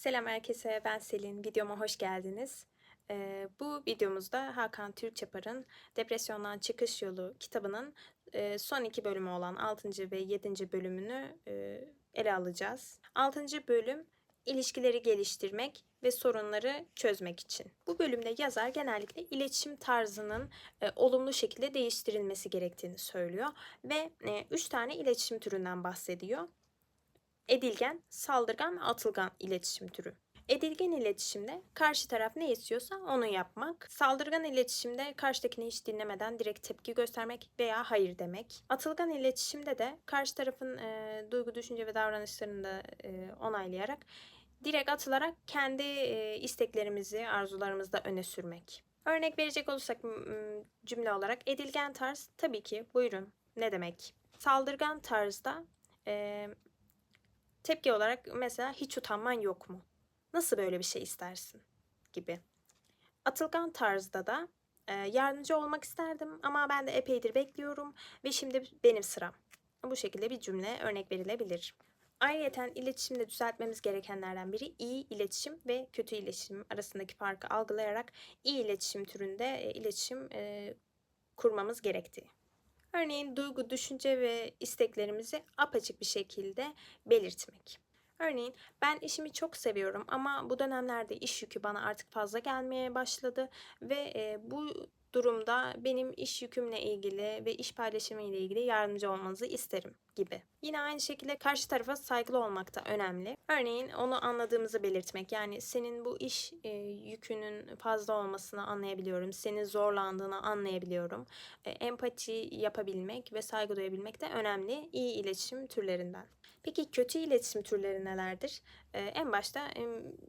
Selam herkese, ben Selin. Videoma hoş geldiniz. Ee, bu videomuzda Hakan Türkçapar'ın Depresyondan Çıkış Yolu kitabının e, son iki bölümü olan 6. ve 7. bölümünü e, ele alacağız. 6. bölüm ilişkileri geliştirmek ve sorunları çözmek için. Bu bölümde yazar genellikle iletişim tarzının e, olumlu şekilde değiştirilmesi gerektiğini söylüyor ve e, üç tane iletişim türünden bahsediyor edilgen, saldırgan ve atılgan iletişim türü. Edilgen iletişimde karşı taraf ne istiyorsa onu yapmak. Saldırgan iletişimde karşıdakini hiç dinlemeden direkt tepki göstermek veya hayır demek. Atılgan iletişimde de karşı tarafın e, duygu, düşünce ve davranışlarını da e, onaylayarak direkt atılarak kendi e, isteklerimizi, arzularımızı da öne sürmek. Örnek verecek olursak cümle olarak edilgen tarz tabii ki buyurun ne demek. Saldırgan tarzda e, Tepki olarak mesela hiç utanman yok mu? Nasıl böyle bir şey istersin? Gibi. Atılgan tarzda da e, yardımcı olmak isterdim ama ben de epeydir bekliyorum ve şimdi benim sıram. Bu şekilde bir cümle örnek verilebilir. Ayrıca iletişimde düzeltmemiz gerekenlerden biri iyi iletişim ve kötü iletişim arasındaki farkı algılayarak iyi iletişim türünde iletişim e, kurmamız gerektiği. Örneğin duygu, düşünce ve isteklerimizi apaçık bir şekilde belirtmek. Örneğin ben işimi çok seviyorum ama bu dönemlerde iş yükü bana artık fazla gelmeye başladı ve bu durumda benim iş yükümle ilgili ve iş paylaşımı ile ilgili yardımcı olmanızı isterim gibi. Yine aynı şekilde karşı tarafa saygılı olmak da önemli. Örneğin onu anladığımızı belirtmek. Yani senin bu iş e, yükünün fazla olmasını anlayabiliyorum. Senin zorlandığını anlayabiliyorum. E, empati yapabilmek ve saygı duyabilmek de önemli iyi iletişim türlerinden. Peki kötü iletişim türleri nelerdir? E, en başta e,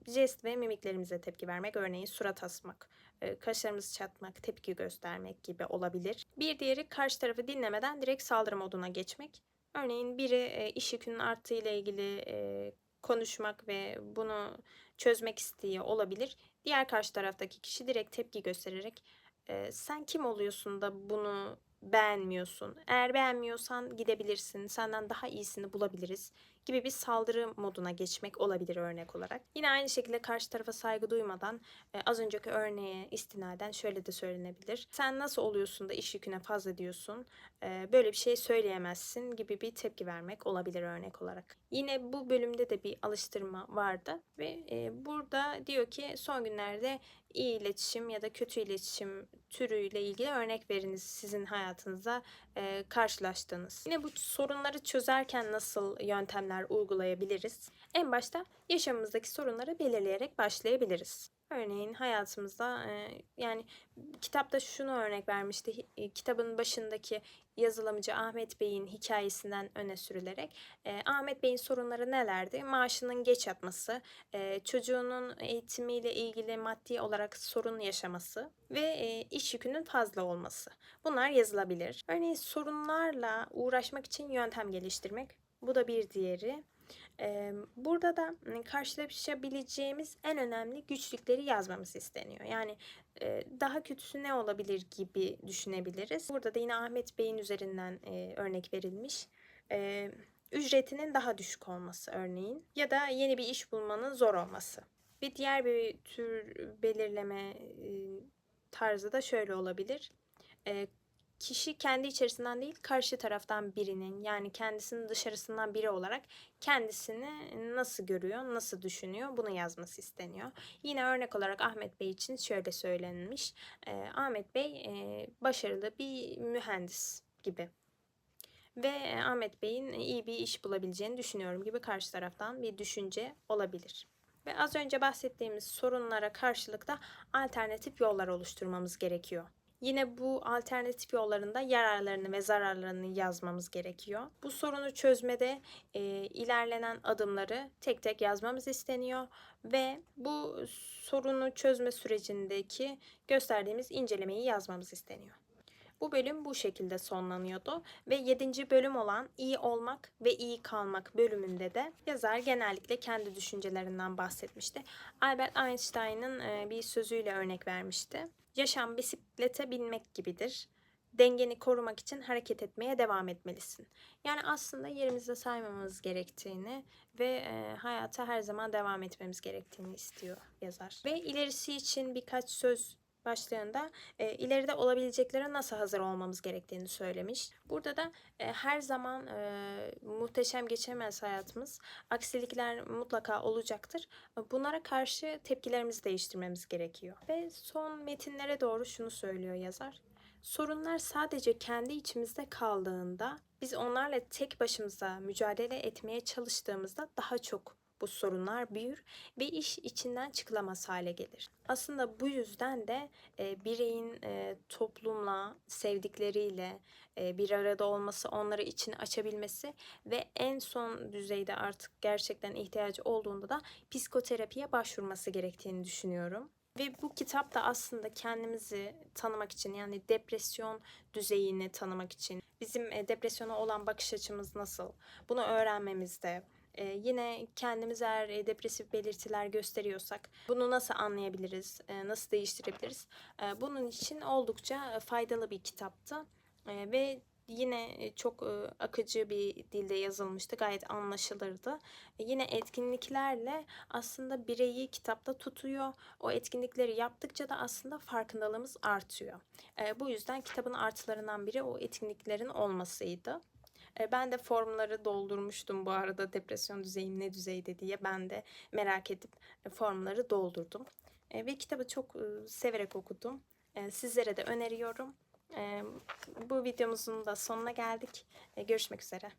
jest ve mimiklerimize tepki vermek. Örneğin surat asmak, kaşlarımızı çatmak, tepki göstermek gibi olabilir. Bir diğeri karşı tarafı dinlemeden direkt saldırı moduna geçmek. Örneğin biri e, iş yükünün arttığı ile ilgili e, konuşmak ve bunu çözmek istiyor olabilir. Diğer karşı taraftaki kişi direkt tepki göstererek e, sen kim oluyorsun da bunu beğenmiyorsun. Eğer beğenmiyorsan gidebilirsin. Senden daha iyisini bulabiliriz gibi bir saldırı moduna geçmek olabilir örnek olarak. Yine aynı şekilde karşı tarafa saygı duymadan e, az önceki örneğe istinaden şöyle de söylenebilir. Sen nasıl oluyorsun da iş yüküne fazla diyorsun? E, böyle bir şey söyleyemezsin gibi bir tepki vermek olabilir örnek olarak. Yine bu bölümde de bir alıştırma vardı ve e, burada diyor ki son günlerde iyi iletişim ya da kötü iletişim türüyle ilgili örnek veriniz sizin hayatınızda e, karşılaştığınız. Yine bu sorunları çözerken nasıl yöntemler uygulayabiliriz? En başta yaşamımızdaki sorunları belirleyerek başlayabiliriz. Örneğin hayatımızda yani kitapta şunu örnek vermişti. Kitabın başındaki yazılımcı Ahmet Bey'in hikayesinden öne sürülerek Ahmet Bey'in sorunları nelerdi? Maaşının geç yatması, çocuğunun eğitimiyle ilgili maddi olarak sorun yaşaması ve iş yükünün fazla olması. Bunlar yazılabilir. Örneğin sorunlarla uğraşmak için yöntem geliştirmek. Bu da bir diğeri. Burada da karşılaşabileceğimiz en önemli güçlükleri yazmamız isteniyor. Yani daha kötüsü ne olabilir gibi düşünebiliriz. Burada da yine Ahmet Bey'in üzerinden örnek verilmiş. Ücretinin daha düşük olması örneğin ya da yeni bir iş bulmanın zor olması. Bir diğer bir tür belirleme tarzı da şöyle olabilir kişi kendi içerisinden değil karşı taraftan birinin yani kendisinin dışarısından biri olarak kendisini nasıl görüyor, nasıl düşünüyor bunu yazması isteniyor. Yine örnek olarak Ahmet Bey için şöyle söylenmiş. E, Ahmet Bey e, başarılı bir mühendis gibi ve Ahmet Bey'in iyi bir iş bulabileceğini düşünüyorum gibi karşı taraftan bir düşünce olabilir. Ve az önce bahsettiğimiz sorunlara karşılık da alternatif yollar oluşturmamız gerekiyor. Yine bu alternatif yollarında yararlarını ve zararlarını yazmamız gerekiyor. Bu sorunu çözmede e, ilerlenen adımları tek tek yazmamız isteniyor ve bu sorunu çözme sürecindeki gösterdiğimiz incelemeyi yazmamız isteniyor. Bu bölüm bu şekilde sonlanıyordu ve 7. bölüm olan iyi olmak ve iyi kalmak bölümünde de yazar genellikle kendi düşüncelerinden bahsetmişti. Albert Einstein'ın bir sözüyle örnek vermişti. Yaşam bisiklete binmek gibidir. dengeni korumak için hareket etmeye devam etmelisin. Yani aslında yerimizde saymamamız gerektiğini ve e, hayata her zaman devam etmemiz gerektiğini istiyor yazar. Ve ilerisi için birkaç söz başlığında e, ileride olabileceklere nasıl hazır olmamız gerektiğini söylemiş. Burada da e, her zaman e, muhteşem geçemez hayatımız. Aksilikler mutlaka olacaktır. Bunlara karşı tepkilerimizi değiştirmemiz gerekiyor. Ve son metinlere doğru şunu söylüyor yazar. Sorunlar sadece kendi içimizde kaldığında, biz onlarla tek başımıza mücadele etmeye çalıştığımızda daha çok bu sorunlar büyür ve iş içinden çıkılamaz hale gelir. Aslında bu yüzden de e, bireyin e, toplumla, sevdikleriyle e, bir arada olması, onları için açabilmesi ve en son düzeyde artık gerçekten ihtiyacı olduğunda da psikoterapiye başvurması gerektiğini düşünüyorum. Ve bu kitap da aslında kendimizi tanımak için yani depresyon düzeyini tanımak için bizim e, depresyona olan bakış açımız nasıl bunu öğrenmemizde e, yine kendimiz eğer e, depresif belirtiler gösteriyorsak bunu nasıl anlayabiliriz, e, nasıl değiştirebiliriz? E, bunun için oldukça e, faydalı bir kitaptı E, ve yine e, çok akıcı bir dilde yazılmıştı, gayet anlaşılırdı. Yine etkinliklerle aslında bireyi kitapta tutuyor. O etkinlikleri yaptıkça da aslında farkındalığımız artıyor. Bu yüzden kitabın artılarından biri o etkinliklerin olmasıydı. E, Ben de formları doldurmuştum bu arada depresyon düzeyim ne düzeyde diye ben de merak edip e, formları doldurdum. E, Ve kitabı çok severek okudum. Sizlere de öneriyorum. Bu videomuzun da sonuna geldik. Görüşmek üzere.